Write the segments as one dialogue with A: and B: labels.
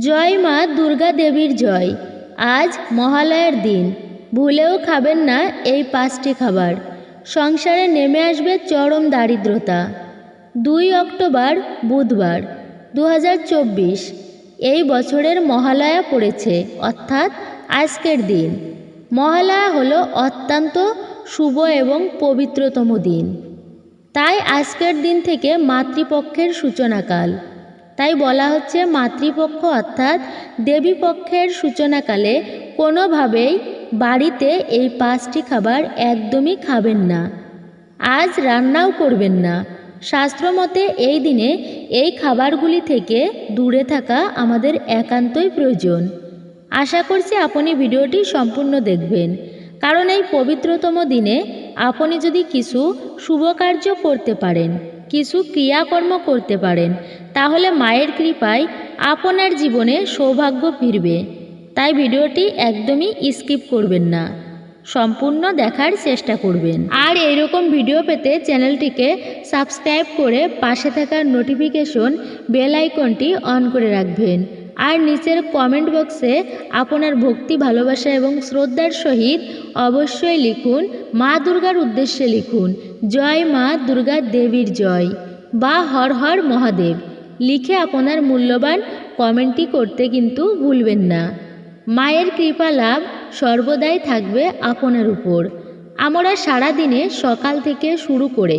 A: জয় মা দুর্গা দেবীর জয়। আজ মহালয়ার দিন। ভুলেও খাবেন না এই পাঁচটি খাবার। সংসারে নেমে আসবে চরম দারিদ্রতা। দুই অক্টোবর, বুধবার দু হাজার চব্বিশ। এই বছরের মহালয়া পড়েছে, অর্থাৎ আজকের দিন। মহালয়া হলো অত্যন্ত শুভ এবং পবিত্রতম দিন। তাই আজকের দিন থেকে মাতৃপক্ষের সূচনাকাল। তাই বলা হচ্ছে মাতৃপক্ষ অর্থাৎ দেবীপক্ষের সূচনাকালে কোনোভাবেই বাড়িতে এই পাঁচটি খাবার একদমই খাবেন না। আজ রান্নাও করবেন না। শাস্ত্রমতে এই দিনে এই খাবারগুলি থেকে দূরে থাকা আমাদের একান্তই প্রয়োজন। আশা করছি আপনি ভিডিওটি সম্পূর্ণ দেখবেন। কারণ এই পবিত্রতম দিনে আপনি যদি কিছু শুভ কার্য করতে পারেন কিছু ক্রিয়াকর্ম করতে পারেন, তাহলে মায়ের কৃপায় আপনার জীবনে সৌভাগ্য ফিরবে। তাই ভিডিওটি একদমই স্কিপ করবেন না, সম্পূর্ণ দেখার চেষ্টা করবেন। আর এইরকম ভিডিও পেতে চ্যানেলটিকে সাবস্ক্রাইব করে পাশে থাকা নোটিফিকেশন বেল আইকনটি অন করে রাখবেন। আর নিচের কমেন্ট বক্সে আপনার ভক্তি, ভালোবাসা এবং শ্রদ্ধার সহিত অবশ্যই লিখুন, মা দুর্গার উদ্দেশ্যে লিখুন, জয় মা দুর্গা দেবীর জয় বা হর হর মহাদেব। লিখে আপনার মূল্যবান কমেন্টটি করতে কিন্তু ভুলবেন না। মায়ের কৃপা লাভ সর্বদাই থাকবে আপনার উপর। আমরা সারা দিনে সকাল থেকে শুরু করে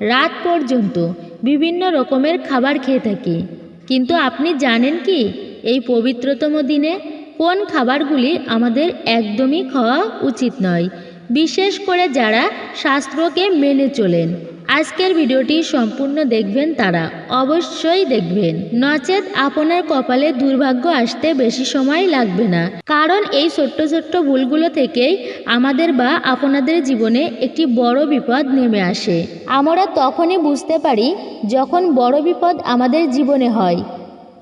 A: রাত পর্যন্ত বিভিন্ন রকমের খাবার খেয়ে থাকি। কিন্তু আপনি জানেন কি? এই পবিত্রতম দিনে কোন খাবারগুলি আমাদের একদমই খাওয়া উচিত নয়, বিশেষ করে যারা শাস্ত্রকে মেনে চলেন। আজকের ভিডিওটি সম্পূর্ণ দেখবেন তারা অবশ্যই দেখবেন। নচেত আপনার কপালে দুর্ভাগ্য আসতে বেশি সময় লাগবে না, কারণ এই ছোট্ট ছোট্ট ভুলগুলো থেকেই আমাদের বা আপনাদের জীবনে একটি বড় বিপদ নেমে আসে। আমরা তখনই বুঝতে পারি যখন বড় বিপদ আমাদের জীবনে হয়।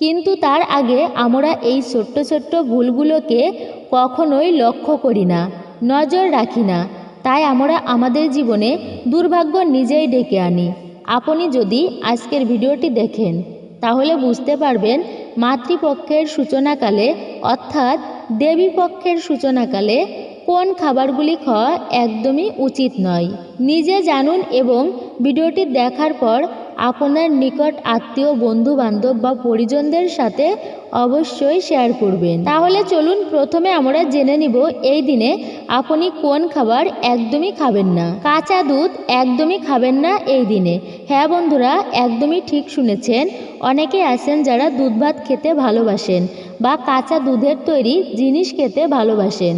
A: কিন্তু তার আগে আমরা এই ছোট্ট ছোট্ট ভুলগুলোকে কখনোই লক্ষ্য করি না, নজর রাখি না। তাই আমরা আমাদের জীবনে দুর্ভাগ্য নিজেই ডেকে আনি। আপনি যদি আজকের ভিডিওটি দেখেন, তাহলে বুঝতে পারবেন মাতৃপক্ষের সূচনাকালে অর্থাৎ দেবীপক্ষের সূচনাকালে কোন খাবারগুলি খাওয়া একদমই উচিত নয়। নিজে জানুন এবং ভিডিওটি দেখার পর আপনার নিকট আত্মীয় বন্ধু বান্ধব বা পরিজনদের সাথে অবশ্যই শেয়ার করবেন। তাহলে চলুন প্রথমে আমরা জেনে নিব এই দিনে আপনি কোন খাবার একদমই খাবেন না। কাঁচা দুধ একদমই খাবেন না এই দিনে। হ্যাঁ বন্ধুরা, একদমই ঠিক শুনেছেন। অনেকে আছেন যারা দুধ ভাত খেতে ভালোবাসেন বা কাঁচা দুধের তৈরি জিনিস খেতে ভালোবাসেন।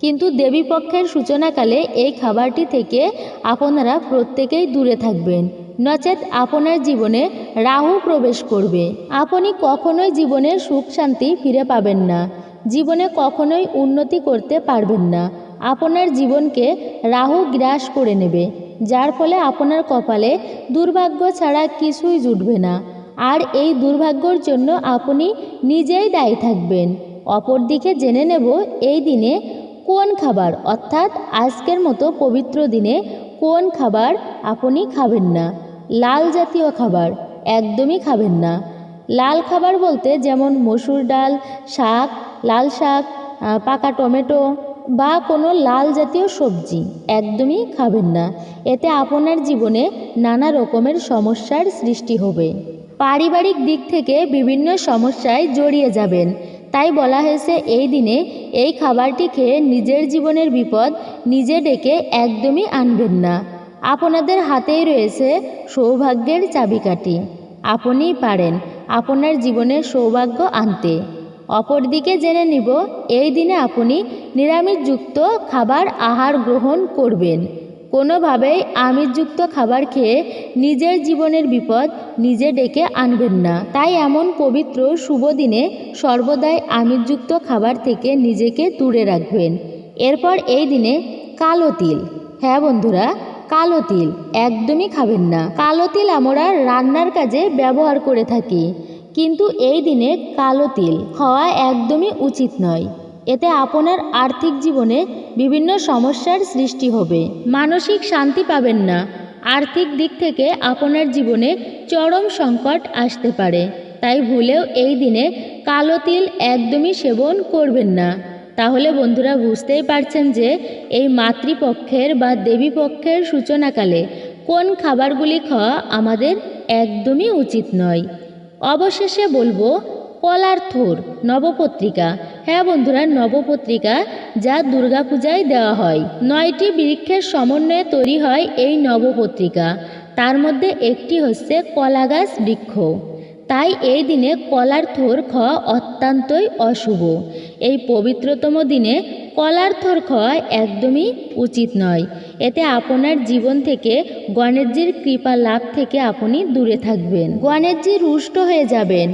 A: কিন্তু দেবীপক্ষের সূচনাকালে এই খাবারটি থেকে আপনারা প্রত্যেকেই দূরে থাকবেন। নচেত আপনার জীবনে রাহু প্রবেশ করবে। আপনি কখনোই জীবনের সুখ শান্তি ফিরে পাবেন না। জীবনে কখনোই উন্নতি করতে পারবেন না। আপনার জীবনকে রাহু গ্রাস করে নেবে, যার ফলে আপনার কপালে দুর্ভাগ্য ছাড়া কিছুই জুটবে না। আর এই দুর্ভাগ্যর জন্য আপনি নিজেই দায়ী থাকবেন। অপরদিকে জেনে নেব এই দিনে কোন খাবার, অর্থাৎ আজকের মতো পবিত্র দিনে কোন খাবার আপনি খাবেন না। লাল জাতীয় খাবার একদমই খাবেন না। লাল খাবার বলতে যেমন মসুর ডাল, শাক, লাল শাক পাকা টমেটো বা কোনো লাল জাতীয় সবজি একদমই খাবেন না। এতে আপনার জীবনে নানা রকমের সমস্যার সৃষ্টি হবে। পারিবারিক দিক থেকে বিভিন্ন সমস্যায় জড়িয়ে যাবেন। তাই বলা হয়েছে এই দিনে এই খাবারটি খেয়ে নিজের জীবনের বিপদ নিজে ডেকে একদমই আনবেন না। আপনাদের হাতেই রয়েছে সৌভাগ্যের চাবিকাঠি। আপনিই পারেন আপনার জীবনের সৌভাগ্য আনতে। অপরদিকে জেনে নিব, এই দিনে আপনি নিরামিষযুক্ত খাবার আহার গ্রহণ করবেন। কোনোভাবেই আমিষযুক্ত খাবার খেয়ে নিজের জীবনের বিপদ নিজে ডেকে আনবেন না। তাই এমন পবিত্র শুভ দিনে সর্বদাই আমিষযুক্ত খাবার থেকে নিজেকে দূরে রাখবেন। এরপর এই দিনে কালো তিল। হ্যাঁ বন্ধুরা কালো তিল। একদমই খাবেন না। কালো তিল আমরা রান্নার কাজে ব্যবহার করে থাকি। কিন্তু এই দিনে কালো তিল খাওয়া একদমই উচিত নয়। এতে আপনার আর্থিক জীবনে বিভিন্ন সমস্যার সৃষ্টি হবে। মানসিক শান্তি পাবেন না। আর্থিক দিক থেকে আপনার জীবনে চরম সংকট আসতে পারে। তাই ভুলেও এই দিনে কালো তিল একদমই সেবন করবেন না। তাহলে বন্ধুরা বুঝতেই পারছেন যে এই মাতৃপক্ষের বা দেবীপক্ষের সূচনাকালে কোন খাবারগুলি খাওয়া আমাদের একদমই উচিত নয়। অবশেষে বলব কলার থোর, নবপত্রিকা। হ্যাঁ বন্ধুরা, নবপত্রিকা যা দুর্গাপূজায় দেওয়া হয়। নয়টি বৃক্ষের সমন্বয়ে তৈরি হয় এই নবপত্রিকা। তার মধ্যে একটি হচ্ছে কলা গাছ বৃক্ষ। তাই এই দিনে কলার থোর খাওয়া অত্যন্তই অশুভ। এই পবিত্রতম দিনে কলার থোর খাওয়া একদমই উচিত নয়। এতে আপনার জীবন থেকে গণেশজির কৃপা লাভ থেকে আপনি দূরে থাকবেন। গণেশজি রুষ্ট হয়ে যাবেন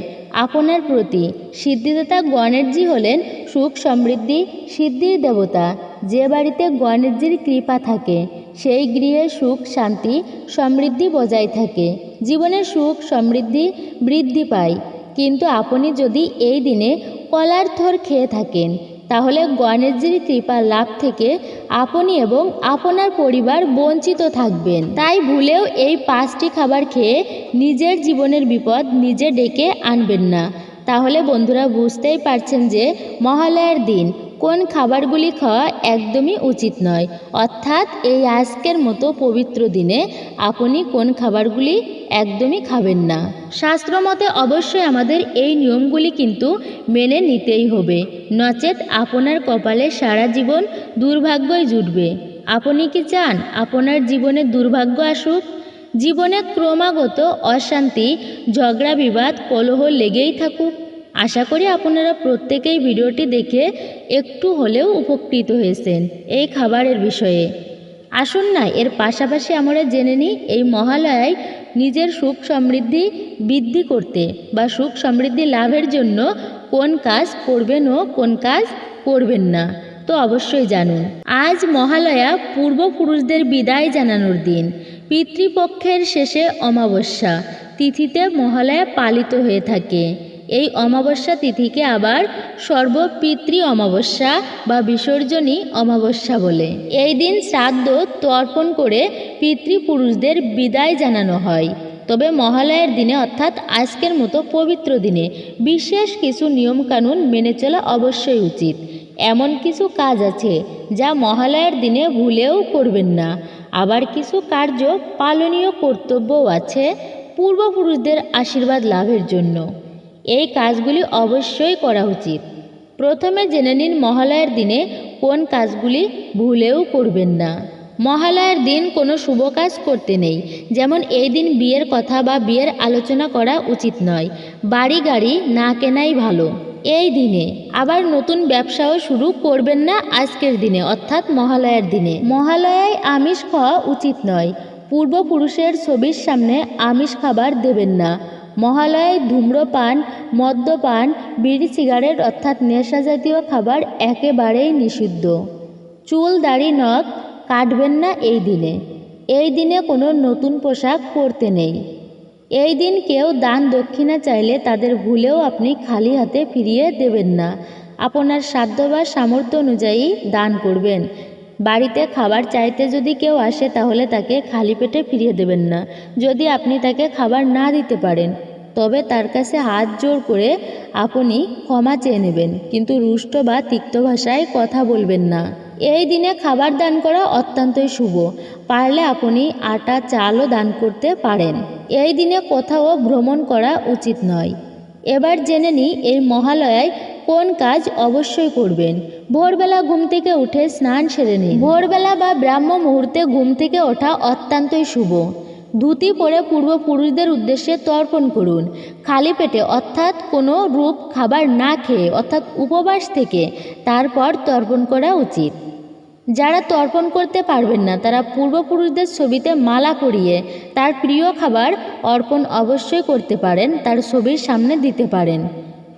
A: আপনার প্রতি। সিদ্ধিদাতা গণেশজি হলেন সুখ সমৃদ্ধি, সিদ্ধির দেবতা। যে বাড়িতে গণেশজির কৃপা থাকে, সেই গৃহে সুখ, শান্তি, সমৃদ্ধি বজায় থাকে। জীবনে সুখ, সমৃদ্ধি, বৃদ্ধি পায় কিন্তু আপনি যদি এই দিনে কলার থর খেয়ে থাকেন, তাহলে গণেশজির কৃপা লাভ থেকে আপনি এবং আপনার পরিবার বঞ্চিত থাকবেন। তাই ভুলেও এই পাঁচটি খাবার খেয়ে নিজের জীবনের বিপদ নিজে ডেকে আনবেন না। তাহলে বন্ধুরা বুঝতেই পারছেন যে মহালয়ার দিন কোন খাবারগুলি খাওয়া একদমই উচিত নয়। অর্থাৎ এই আজকের মতো পবিত্র দিনে আপনি কোন খাবারগুলি একদমই খাবেন না। শাস্ত্রমতে অবশ্যই আমাদের এই নিয়মগুলি কিন্তু মেনে নিতেই হবে। নচেত আপনার কপালে সারা জীবন দুর্ভাগ্যই জুটবে। আপনি কি চান আপনার জীবনে দুর্ভাগ্য আসুক? জীবনে ক্রমাগত অশান্তি, ঝগড়া, বিবাদ, কলহ লেগেই থাকুক। আশা করি আপনারা প্রত্যেকেই ভিডিওটি দেখে একটু হলেও উপকৃত হয়েছেন এই খাবারের বিষয়ে। আসুন না, এর পাশাপাশি আমরা জেনে নিই, এই মহালয়ায় নিজের সুখ সমৃদ্ধি বৃদ্ধি করতে বা সুখ সমৃদ্ধি লাভের জন্য কোন কাজ করবেন ও কোন কাজ করবেন না, তো অবশ্যই জানুন। আজ মহালয়া পূর্বপুরুষদের বিদায় জানানোর দিন। পিতৃপক্ষের শেষে অমাবস্যা, তিথিতে মহালয়া পালিত হয়ে থাকে। এই অমাবস্যা তিথিকে আবার সর্বপিতৃ অমাবস্যা বা বিসর্জনী অমাবস্যা বলে। এই দিন শ্রাদ্ধ তর্পণ করে পিতৃপুরুষদের বিদায় জানানো হয়। তবে মহালয়ার দিনে অর্থাৎ আজকের মতো পবিত্র দিনে বিশেষ কিছু নিয়মকানুন মেনে চলা অবশ্যই উচিত। এমন কিছু কাজ আছে যা মহালয়ার দিনে ভুলেও করবেন না। আবার কিছু কার্য পালনীয় কর্তব্যও আছে পূর্বপুরুষদের আশীর্বাদ লাভের জন্য। এই কাজগুলি অবশ্যই করা উচিত। প্রথমে জেনে নিন মহালয়ার দিনে কোন কাজগুলি ভুলেও করবেন না। মহালয়ার দিন কোনো শুভ কাজ করতে নেই। যেমন এই দিন বিয়ের কথা বা বিয়ের আলোচনা করা উচিত নয়। বাড়ি গাড়ি না কেনাই ভালো। এই দিনে আবার নতুন ব্যবসাও শুরু করবেন না আজকের দিনে, অর্থাৎ মহালয়ার দিনে। মহালয়ায় আমিষ খাওয়া উচিত নয়। পূর্বপুরুষের ছবির সামনে আমিষ খাবার দেবেন না। মহালয়ায় ধূম্রপান, মদ্যপান, বিড়ি, সিগারেট অর্থাৎ নেশা জাতীয় খাবার একেবারেই নিষিদ্ধ। চুল, দাড়ি, নখ কাটবেন না এই দিনে। এই দিনে কোনো নতুন পোশাক পরতে নেই। এই দিন কেউ দান দক্ষিণা চাইলে তাদের ভুলেও আপনি খালি হাতে ফিরিয়ে দেবেন না। আপনার সাধ্য বা সামর্থ্য অনুযায়ী দান করবেন। বাড়িতে খাবার চাইতে যদি কেউ আসে তাহলে তাকে খালি পেটে ফিরিয়ে দেবেন না। যদি আপনি তাকে খাবার না দিতে পারেন তবে তার কাছে হাত জোর করে আপনি ক্ষমা চেয়ে নেবেন। কিন্তু রুষ্ট বা তিক্ত ভাষায় কথা বলবেন না। এই দিনে খাবার দান করা অত্যন্তই শুভ। পারলে আপনি আটা, চালও দান করতে পারেন। এই দিনে কোথাও ভ্রমণ করা উচিত নয়। এবার জেনে নিই এই মহালয়ায় কোন কাজ অবশ্যই করবেন। ভোরবেলা ঘুম থেকে উঠে স্নান সেরে নিন। ভোরবেলা বা ব্রাহ্ম মুহূর্তে ঘুম থেকে ওঠা অত্যন্তই শুভ। ধুতি পরে পূর্বপুরুষদের উদ্দেশ্যে তর্পণ করুন। খালি পেটে অর্থাৎ কোনো রূপ খাবার না খেয়ে, অর্থাৎ উপবাস থেকে তারপর তর্পণ করা উচিত। যারা তর্পণ করতে পারবেন না, তারা পূর্বপুরুষদের ছবিতে মালা করিয়ে তার প্রিয় খাবার অর্পণ অবশ্যই করতে পারেন, তার ছবির সামনে দিতে পারেন।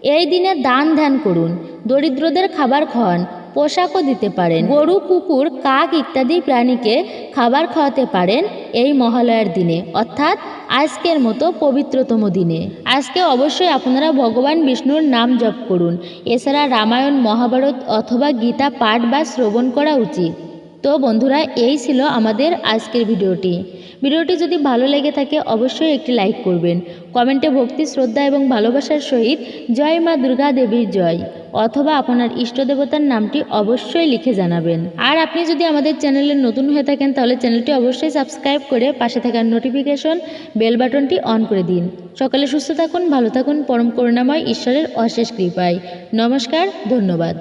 A: এই দিনে দান ধ্যান করুন। দরিদ্রদের খাবার খাওয়ান। পোশাকও দিতে পারেন। গরু, কুকুর, কাক ইত্যাদি প্রাণীকে খাবার খাওয়াতে পারেন এই মহালয়ার দিনে। অর্থাৎ আজকের মতো পবিত্রতম দিনে। আজকে অবশ্যই আপনারা ভগবান বিষ্ণুর নাম জপ করুন। এছাড়া রামায়ণ, মহাভারত অথবা গীতা পাঠ বা শ্রবণ করা উচিত। তো বন্ধুরা, এই ছিল আমাদের আজকের ভিডিওটি। ভিডিওটি যদি ভালো লেগে থাকে, অবশ্যই একটি লাইক করবেন। কমেন্টে ভক্তি, শ্রদ্ধা এবং ভালোবাসার সহিত জয় মা দুর্গা দেবীর জয়। অথবা আপনার ইষ্ট দেবতার নামটি অবশ্যই লিখে জানাবেন। আর আপনি যদি আমাদের চ্যানেলে নতুন হয়ে থাকেন, তাহলে চ্যানেলটি অবশ্যই সাবস্ক্রাইব করে পাশে থাকার নোটিফিকেশন বেল বাটনটি অন করে দিন। সকালে সুস্থ থাকুন, ভালো থাকুন, পরম করুণাময় ঈশ্বরের অশেষ কৃপায়। নমস্কার, ধন্যবাদ।